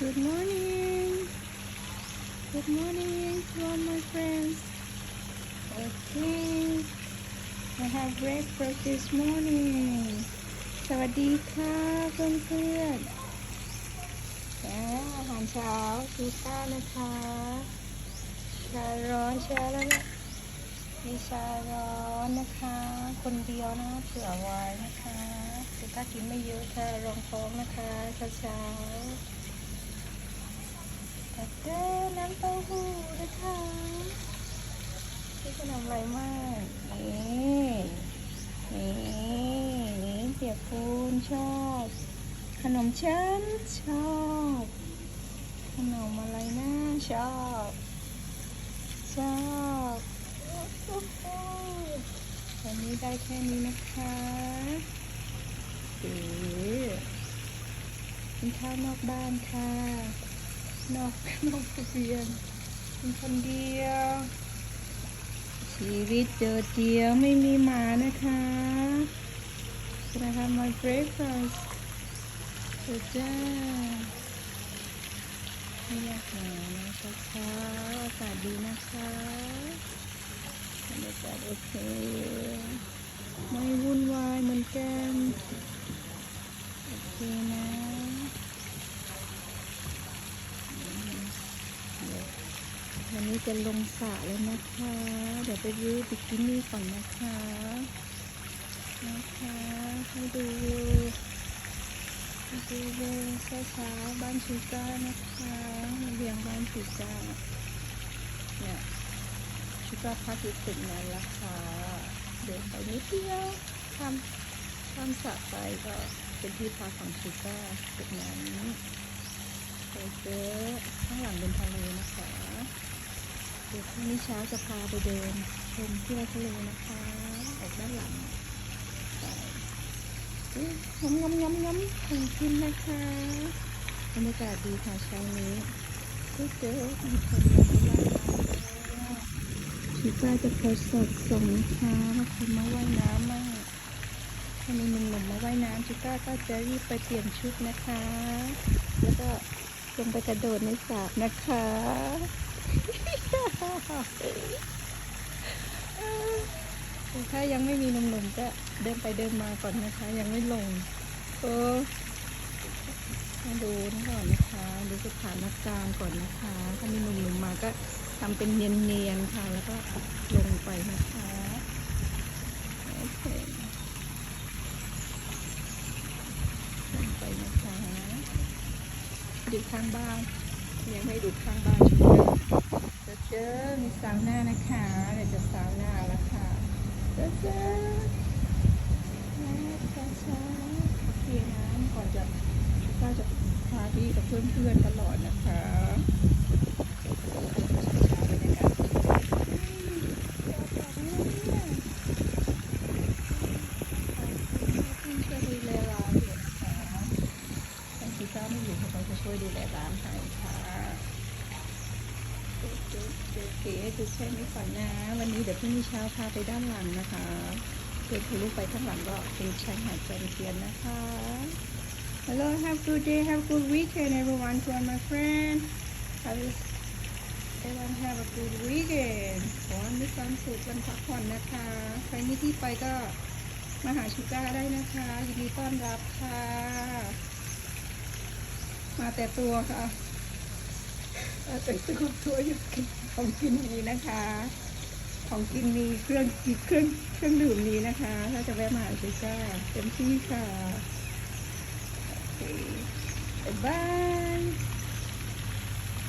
Good morning. Good morning to all my friends. Okay. I have breakfast this morning. สวัสดีค่ะเพื่อนเพื่อนอาหารเช้าชูก้านะคะชาร้อนชาแล้วนะมีชาร้อนนะคะ คนเดียวนะเผื่อไว้นะคะชูก้ากินไม่เยอะค่ะรองท้องนะคะเช้าๆแต่เจอน้ำเต้าหู้นะคะที่ขนมอะไรมากนี่นี่นี่เปียกปูนชอบ ขนมฉันชอบ ขนมอะไรนะชอบ ชอบวันนี้ได้แค่นี้นะคะเอ๋กินข้าวนอกบ้านค่ะ นอกนอกทะเบียนเป็นคนเดียว ชีวิตเจอเดียวไม่มีหมานะคะจะทำ my breakfast เดี๋ยวจ้าไม่อยากหานะคะอากาศดีนะคะบรรยากาศโอเค ไม่วุ่นวายเหมือนกัน โอเคนะ จะลงสระแล้วนะคะ เดี๋ยวไปดูบิกินี่ก่อนนะคะ นะคะ ให้ดูวิวให้ดูวิวเช้าบ้านชูก้านะคะเรียงบ้านชูก้าเนี่ยชูก้าพักอยู่ตึกนั้นละค่ะเดินไปนิดเดียวข้ามข้ามสระไปก็เป็นที่พักของชูก้าตึกนั้นโอเคข้างหลังเป็นทะเลนะคะ ดี๋ยวพรุ่งนี้เช้าจะพาไปเดินชมเที่ยวทะเลนะคะ ออกด้านหลังไปอุ๊ยงำงำงำงำของกินนะคะบรรยากาศดีค่ะเช้านี้ก็เจอมีคนมาว่าชิก้าจะคอยสอดส่งนะคะว่าคนมาว่ายน้ำมั่งถ้ามีหนุ่มมาว่ายน้ำชิก้าก็จะรีบไปเปลี่ยนชุดนะคะ แล้วก็ลงไปกระโดดในสระนะคะ ถ้ายังไม่มีหนุ่มๆก็เดินไปเดินมาก่อนนะคะ ยังไม่ลงเออมาดูนี่ก่อนนะคะ ดูสถานการณ์ก่อนนะคะ ถ้ามีหนุ่มๆมาก็ทำเป็นเนียนๆค่ะ แล้วก็ลงไปนะคะโอเคลงไปนะคะดูข้างบ้าน ยังไม่ดูข้างบ้านจะเจอมีซาวน่านะคะเดี๋ยวจะซาวน่าแล้วค่ะจะเจอช้าช้าโอเคนะก่อนจะก็จะพาพี่กับเพื่อนๆตลอดนะคะช่วยดูแลร้านอยู่นะคะทางพี่เจ้าไม่ อยู่เขาก็จะช่วยดูแลร้านให้ค่ะเก๋ๆดูแค่นี้ก่อนนะ วันนี้เดี๋ยวพรุ่งนี้เช้าพาไปด้านหลังนะคะเดินทะลุไปข้างหลังก็เป็นชายหาดแสนเทียนนะคะ Hello have good day have good weekend everyone to all my friend have a- everyone have a good weekend ขอให้มีความสุขวันพักผ่อนนะคะ ใครมีที่ไปก็มาหาชูก้าได้นะคะ ยินดีต้อนรับค่ะ มาแต่ตัวค่ะมาแต่ตัวตัวอยู่กินของกินมีนะคะ ของกินมีเครื่องกินเครื่องเครื่องดื่มมีนะคะ ถ้าจะแวะมาหาซิจ้าเต็มที่ค่ะโอเคบ๊ายบาย